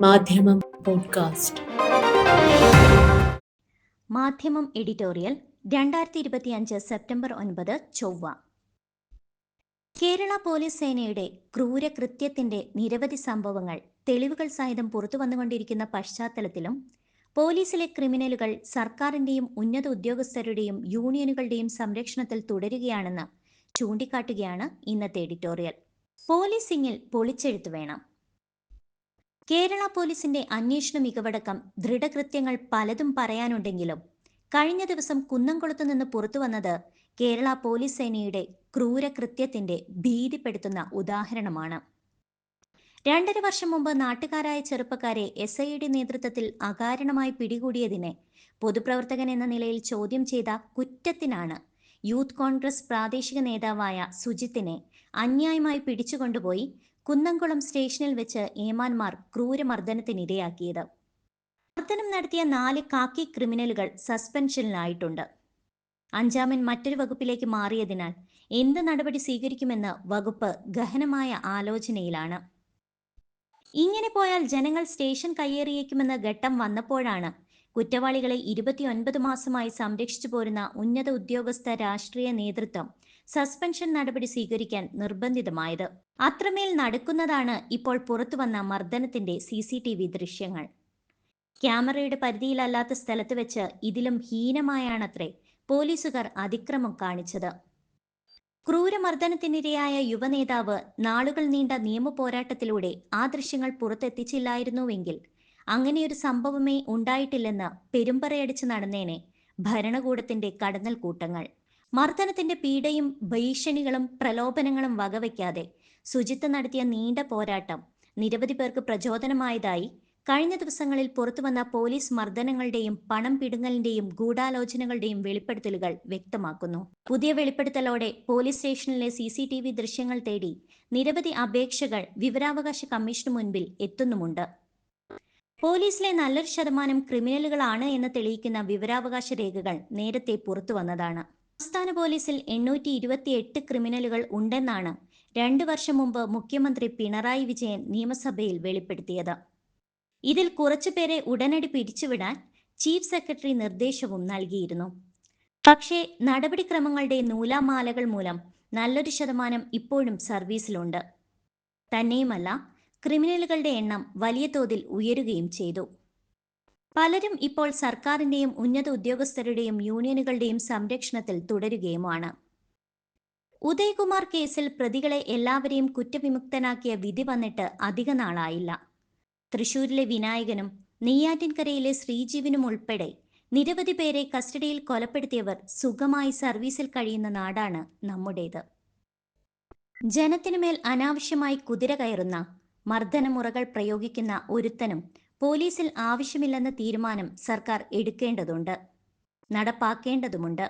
മാധ്യമം പോഡ്കാസ്റ്റ്. മാധ്യമം എഡിറ്റോറിയൽ രണ്ടായിരത്തി ഇരുപത്തിയഞ്ച് സെപ്റ്റംബർ ഒൻപത് ചൊവ്വ. കേരള പോലീസ് സേനയുടെ ക്രൂരകൃത്യത്തിന്റെ നിരവധി സംഭവങ്ങൾ തെളിവുകൾ സഹിതം പുറത്തു വന്നുകൊണ്ടിരിക്കുന്ന പശ്ചാത്തലത്തിലും പോലീസിലെ ക്രിമിനലുകൾ സർക്കാരിന്റെയും ഉന്നത ഉദ്യോഗസ്ഥരുടെയും യൂണിയനുകളുടെയും സംരക്ഷണത്തിൽ തുടരുകയാണെന്ന് ചൂണ്ടിക്കാട്ടുകയാണ് ഇന്നത്തെ എഡിറ്റോറിയൽ. പോലീസിംഗിൽ പൊളിച്ചെഴുത്ത് വേണം. കേരള പോലീസിന്റെ അന്വേഷണ മികവടക്കം ദൃഢകൃത്യങ്ങൾ പലതും പറയാനുണ്ടെങ്കിലും കഴിഞ്ഞ ദിവസം കുന്നംകുളത്തു നിന്ന് പുറത്തു വന്നത് കേരള പോലീസ് സേനയുടെ ക്രൂരകൃത്യത്തിന്റെ ഭീതിപ്പെടുത്തുന്ന ഉദാഹരണമാണ്. രണ്ടര വർഷം മുമ്പ് നാട്ടുകാരായ ചെറുപ്പക്കാരെ എസ് നേതൃത്വത്തിൽ അകാരണമായി പിടികൂടിയതിനെ പൊതുപ്രവർത്തകൻ എന്ന നിലയിൽ ചോദ്യം ചെയ്ത കുറ്റത്തിനാണ് യൂത്ത് കോൺഗ്രസ് പ്രാദേശിക നേതാവായ സുജിത്തിനെ അന്യായമായി പിടിച്ചുകൊണ്ടുപോയി കുന്നംകുളം സ്റ്റേഷനിൽ വെച്ച് ഏമാന്മാർ ക്രൂരമർദ്ദനത്തിനിരയാക്കിയത്. മർദ്ദനം നടത്തിയ നാല് കാക്കി ക്രിമിനലുകൾ സസ്പെൻഷനിലായിട്ടുണ്ട്. അഞ്ചാമൻ മറ്റൊരു വകുപ്പിലേക്ക് മാറിയതിനാൽ എന്ത് നടപടി സ്വീകരിക്കുമെന്ന് വകുപ്പ് ഗഹനമായ ആലോചനയിലാണ്. ഇങ്ങനെ പോയാൽ ജനങ്ങൾ സ്റ്റേഷൻ കയ്യേറിയേക്കുമെന്ന ഘട്ടം വന്നപ്പോഴാണ് കുറ്റവാളികളെ ഇരുപത്തിയൊൻപത് മാസമായി സംരക്ഷിച്ചു പോരുന്ന ഉന്നത ഉദ്യോഗസ്ഥ രാഷ്ട്രീയ നേതൃത്വം സസ്പെൻഷൻ നടപടി സ്വീകരിക്കാൻ നിർബന്ധിതമായത്. അത്രമേൽ നടക്കുന്നതാണ് ഇപ്പോൾ പുറത്തുവന്ന മർദ്ദനത്തിന്റെ സി സി ടി വി ദൃശ്യങ്ങൾ. ക്യാമറയുടെ പരിധിയിലല്ലാത്ത സ്ഥലത്ത് വെച്ച് ഇതിലും ഹീനമായാണത്രേ പോലീസുകാർ അതിക്രമം കാണിച്ചത്. ക്രൂരമർദ്ദനത്തിനിരയായ യുവനേതാവ് നാളുകൾ നീണ്ട നിയമ പോരാട്ടത്തിലൂടെ ആ ദൃശ്യങ്ങൾ പുറത്തെത്തിച്ചില്ലായിരുന്നുവെങ്കിൽ അങ്ങനെയൊരു സംഭവമേ ഉണ്ടായിട്ടില്ലെന്ന് പെരുമ്പറയടിച്ച് നടന്നേനെ ഭരണകൂടത്തിന്റെ കടന്നൽ കൂട്ടങ്ങൾ. മർദ്ദനത്തിന്റെ പീഡയും ഭീഷണികളും പ്രലോഭനങ്ങളും വകവയ്ക്കാതെ സുജിത്ത് നടത്തിയ നീണ്ട പോരാട്ടം നിരവധി പേർക്ക് പ്രചോദനമായതായി കഴിഞ്ഞ ദിവസങ്ങളിൽ പുറത്തുവന്ന പോലീസ് മർദ്ദനങ്ങളുടെയും പണം പിടുങ്ങലിന്റെയും ഗൂഢാലോചനകളുടെയും വെളിപ്പെടുത്തലുകൾ വ്യക്തമാക്കുന്നു. പുതിയ വെളിപ്പെടുത്തലോടെ പോലീസ് സ്റ്റേഷനിലെ സി സി ടി വി ദൃശ്യങ്ങൾ തേടി നിരവധി അപേക്ഷകൾ വിവരാവകാശ കമ്മീഷന് മുൻപിൽ എത്തുന്നുമുണ്ട്. പോലീസിലെ നല്ലൊരു ശതമാനം ക്രിമിനലുകളാണ് എന്ന് തെളിയിക്കുന്ന വിവരാവകാശ രേഖകൾ നേരത്തെ പുറത്തു വന്നതാണ്. സംസ്ഥാന പോലീസിൽ എണ്ണൂറ്റി ഇരുപത്തിയെട്ട് ക്രിമിനലുകൾ ഉണ്ടെന്നാണ് രണ്ടു വർഷം മുമ്പ് മുഖ്യമന്ത്രി പിണറായി വിജയൻ നിയമസഭയിൽ വെളിപ്പെടുത്തിയത്. ഇതിൽ കുറച്ചുപേരെ ഉടനടി പിരിച്ചുവിടാൻ ചീഫ് സെക്രട്ടറി നിർദ്ദേശവും നൽകിയിരുന്നു. പക്ഷേ നടപടിക്രമങ്ങളുടെ നൂലാമാലകൾ മൂലം നല്ലൊരു ശതമാനം ഇപ്പോഴും സർവീസിലുണ്ട്. തന്നെയുമല്ല ക്രിമിനലുകളുടെ എണ്ണം വലിയ തോതിൽ ഉയരുകയും ചെയ്തു. പലരും ഇപ്പോൾ സർക്കാരിന്റെയും ഉന്നത ഉദ്യോഗസ്ഥരുടെയും യൂണിയനുകളുടെയും സംരക്ഷണത്തിൽ തുടരുകയുമാണ്. ഉദയകുമാർ കേസിൽ പ്രതികളെ എല്ലാവരെയും കുറ്റവിമുക്തനാക്കിയ വിധി വന്നിട്ട് അധിക നാളായില്ല. തൃശൂരിലെ വിനായകനും നെയ്യാറ്റിൻകരയിലെ ശ്രീജീവനും ഉൾപ്പെടെ നിരവധി പേരെ കസ്റ്റഡിയിൽ കൊലപ്പെടുത്തിയവർ സുഖമായി സർവീസിൽ കഴിയുന്ന നാടാണ് നമ്മുടേത്. ജനത്തിനുമേൽ അനാവശ്യമായി കുതിര കയറുന്ന മർദ്ദനമുറകൾ പ്രയോഗിക്കുന്ന ഒരുത്തനും പോലീസിൽ ആവശ്യമില്ലെന്ന തീരുമാനം സർക്കാർ എടുക്കേണ്ടതുണ്ട് നടപ്പാക്കേണ്ടതുമുണ്ട്.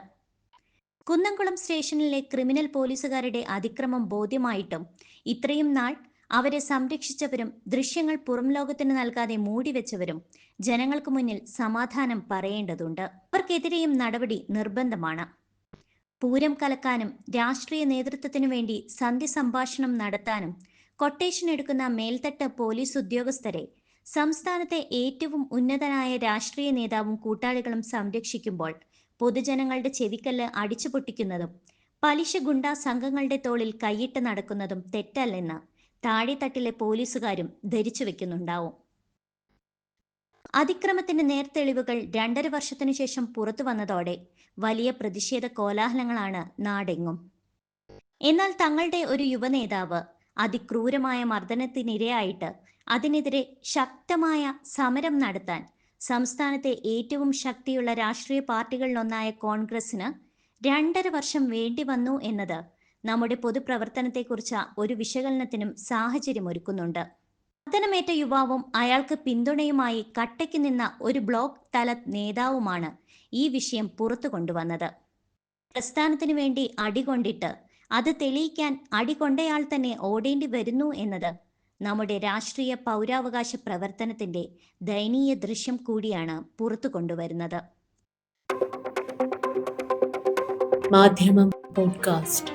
കുന്നംകുളം സ്റ്റേഷനിലെ ക്രിമിനൽ പോലീസുകാരുടെ അതിക്രമം ബോധ്യമായിട്ടും ഇത്രയും നാൾ അവരെ സംരക്ഷിച്ചവരും ദൃശ്യങ്ങൾ പുറം ലോകത്തിന് നൽകാതെ മൂടിവെച്ചവരും ജനങ്ങൾക്ക് മുന്നിൽ സമാധാനം പറയേണ്ടതുണ്ട്. അവർക്കെതിരെയും നടപടി നിർബന്ധമാണ്. പൂരം കലക്കാനും രാഷ്ട്രീയ നേതൃത്വത്തിനു വേണ്ടി സന്ധി സംഭാഷണം നടത്താനും കൊട്ടേഷൻ എടുക്കുന്ന മേൽത്തട്ട് പോലീസ് ഉദ്യോഗസ്ഥരെ സംസ്ഥാനത്തെ ഏറ്റവും ഉന്നതനായ രാഷ്ട്രീയ നേതാവും കൂട്ടാളികളും സംരക്ഷിക്കുമ്പോൾ പൊതുജനങ്ങളുടെ ചെവിക്കല്ല് അടിച്ചു പൊട്ടിക്കുന്നതും പലിശ ഗുണ്ട സംഘങ്ങളുടെ തോളിൽ കൈയിട്ട് നടക്കുന്നതും തെറ്റല്ലെന്ന് താഴെത്തട്ടിലെ പോലീസുകാരും ധരിച്ചു വെക്കുന്നുണ്ടാവും. അതിക്രമത്തിന്റെ നേർത്തെളിവുകൾ രണ്ടര വർഷത്തിനു ശേഷം പുറത്തു വന്നതോടെ വലിയ പ്രതിഷേധ കോലാഹലങ്ങളാണ് നാടെങ്ങും. എന്നാൽ തങ്ങളുടെ ഒരു യുവനേതാവ് അതിക്രൂരമായ മർദ്ദനത്തിനിരയായിട്ട് അതിനെതിരെ ശക്തമായ സമരം നടത്താൻ സംസ്ഥാനത്തെ ഏറ്റവും ശക്തിയുള്ള രാഷ്ട്രീയ പാർട്ടികളിലൊന്നായ കോൺഗ്രസിന് രണ്ടര വർഷം വേണ്ടി വന്നു എന്നത് നമ്മുടെ പൊതുപ്രവർത്തനത്തെക്കുറിച്ച് ഒരു വിശകലനത്തിനും സാഹചര്യമൊരുക്കുന്നുണ്ട് മർദ്ദനമേറ്റ യുവാവും അയാൾക്ക് പിന്തുണയുമായി കട്ടയ്ക്ക് നിന്ന ഒരു ബ്ലോക്ക് തല നേതാവുമാണ് ഈ വിഷയം പുറത്തു കൊണ്ടുവന്നത്. പ്രസ്ഥാനത്തിനു വേണ്ടി അടികൊണ്ടിട്ട് അത് തെളിയിക്കാൻ അടികൊണ്ടയാൾ തന്നെ ഓടേണ്ടി വരുന്നു എന്നത് നമ്മുടെ രാഷ്ട്രീയ പൗരാവകാശ പ്രവർത്തനത്തിന്റെ ദയനീയ ദൃശ്യം കൂടിയാണ് പുറത്തു കൊണ്ടുവരുന്നത്. മാധ്യമം പോഡ്കാസ്റ്റ്.